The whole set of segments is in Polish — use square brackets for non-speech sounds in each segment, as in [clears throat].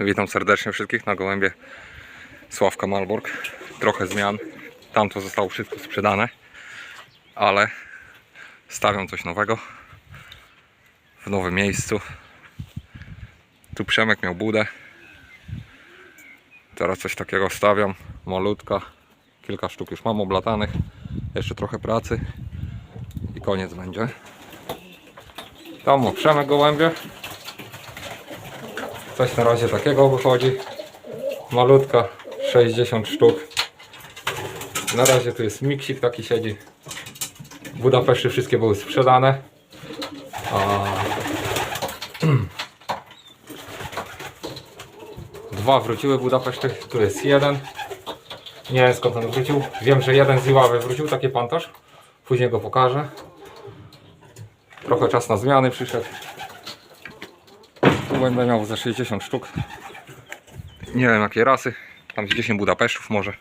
Witam serdecznie wszystkich na gołębie Sławka Malbork. Trochę zmian. Tamto zostało wszystko sprzedane, ale stawiam coś nowego w nowym miejscu. Tu Przemek miał budę. Teraz coś takiego stawiam. Malutka. Kilka sztuk już mam oblatanych. Jeszcze trochę pracy i koniec będzie. Tam Przemek gołębie. Coś na razie takiego wychodzi. Malutka, 60 sztuk. Na razie tu jest miksik taki siedzi. Budapeszty wszystkie były sprzedane. A... [clears throat] Dwa wróciły Budapeszty, tu jest jeden. Nie wiem skąd on wrócił. Wiem, że jeden z Iławy wrócił, taki pantosz. Później go pokażę. Trochę czas na zmiany przyszedł. Będę miał za 60 sztuk. Nie wiem jakie rasy. Tam z 10 Budapesztów może.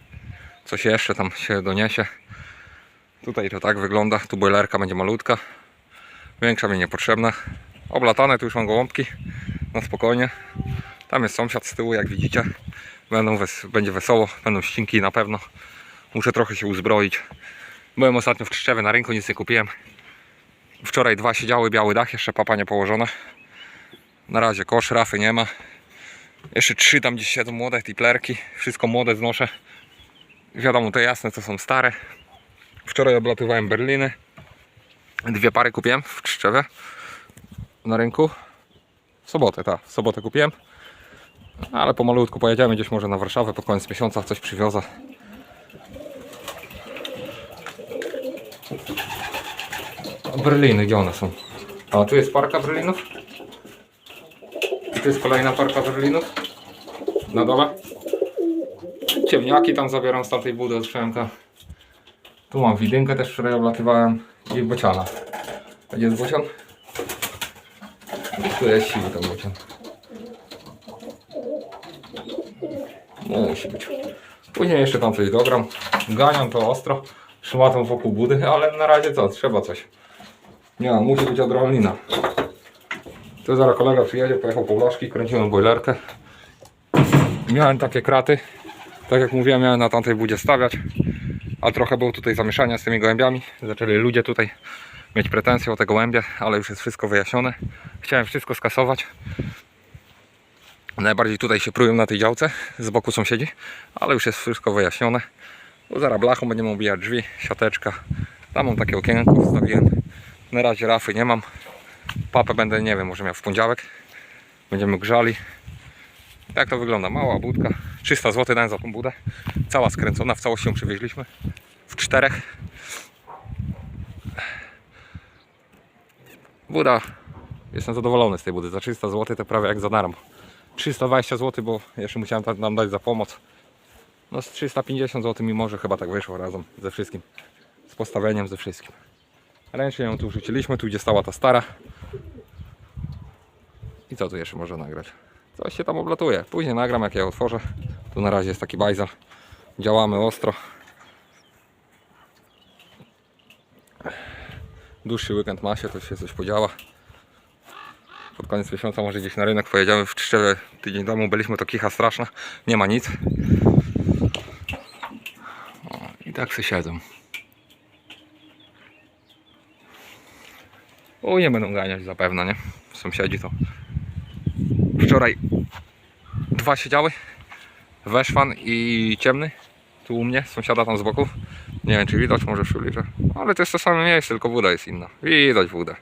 Coś jeszcze tam się doniesie. Tutaj to tak wygląda. Tu boilerka będzie malutka. Większa mi niepotrzebna. Oblatane tu już mam gołąbki. Na spokojnie. Tam jest sąsiad z tyłu jak widzicie. Będą wes będzie wesoło. Będą ścinki na pewno. Muszę trochę się uzbroić. Byłem ostatnio w Trzczewie na rynku, nic nie kupiłem. Wczoraj dwa siedziały, biały dach, jeszcze papa nie położona. Na razie kosz, rafy nie ma. Jeszcze trzy tam gdzieś siedzą młode tiplerki. Wszystko młode znoszę. Wiadomo, te jasne to są stare. Wczoraj oblatywałem Berliny. Dwie pary kupiłem w Trzczewie na rynku. W sobotę, tak, w sobotę kupiłem. Ale pomalutku pojedziemy gdzieś może na Warszawę pod koniec miesiąca, coś przywiozę. Berliny, gdzie one są? A tu jest parka Berlinów. I tu jest kolejna parka Berlinów. Na dole. Ciemniaki tam zabieram z tamtej budy od Przemka. Tu mam widynkę też wczoraj oblatywałem. I bociana. Gdzie jest bocian? Tu jest siwy ten bocian. No musi być. Później jeszcze tam coś dogram. Ganiam to ostro. Szmatą wokół budy, ale na razie co? Trzeba coś. Nie, musi być adrenalina. Zaraz kolega przyjedzie, pojechał po blaszki, kręciłem boilerkę. Miałem takie kraty. Tak jak mówiłem, miałem na tamtej budzie stawiać. A trochę było tutaj zamieszania z tymi gołębiami. Zaczęli ludzie tutaj mieć pretensje o te gołębie, ale już jest wszystko wyjaśnione. Chciałem wszystko skasować. Najbardziej tutaj się prują na tej działce, z boku sąsiedzi, ale już jest wszystko wyjaśnione. Bo zaraz blachą będziemy obijać drzwi, siateczka. Tam mam takie okienko, wstawiłem. Na razie rafy nie mam. Papę będę, nie wiem, może miał w poniedziałek. Będziemy grzali. Jak to wygląda? Mała budka. 300 zł dałem za tą budę. Cała skręcona, w całości ją przywieźliśmy. W czterech. Buda. Jestem zadowolony z tej budy. Za 300 zł to prawie jak za darmo. 320 zł, bo jeszcze musiałem tam- nam dać za pomoc. No z 350 zł mi może chyba tak wyszło razem ze wszystkim. Z postawieniem, ze wszystkim. Ręcznie ją tu wrzuciliśmy, tu gdzie stała ta stara. I co tu jeszcze można nagrać? Coś się tam oblatuje. Później nagram jak ja otworzę. Tu na razie jest taki bajzel. Działamy ostro. Dłuższy weekend ma się, to się coś podziała. Pod koniec miesiąca może gdzieś na rynek pojedziemy w Trzczewie. Tydzień temu byliśmy, to kicha straszna. Nie ma nic. O, I tak się siedzą. O, nie będą ganiać zapewne, nie? Sąsiedzi to. Wczoraj dwa siedziały. Weszwan i ciemny. Tu u mnie, sąsiada tam z boku. Nie wiem czy widać, może przybliżę. Ale to jest to samo miejsce, tylko woda jest inna. Widać wodę.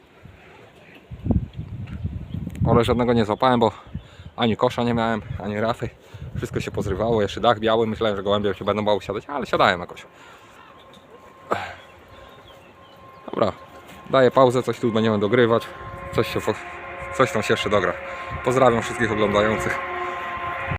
Ale żadnego nie złapałem, bo ani kosza nie miałem, ani rafy. Wszystko się pozrywało, jeszcze dach biały. Myślałem, że gołębie się będą bały siadać, ale siadałem jakoś. Dobra, daję pauzę, coś tu będziemy dogrywać. Coś, się, coś tam się jeszcze dogra. Pozdrawiam wszystkich oglądających.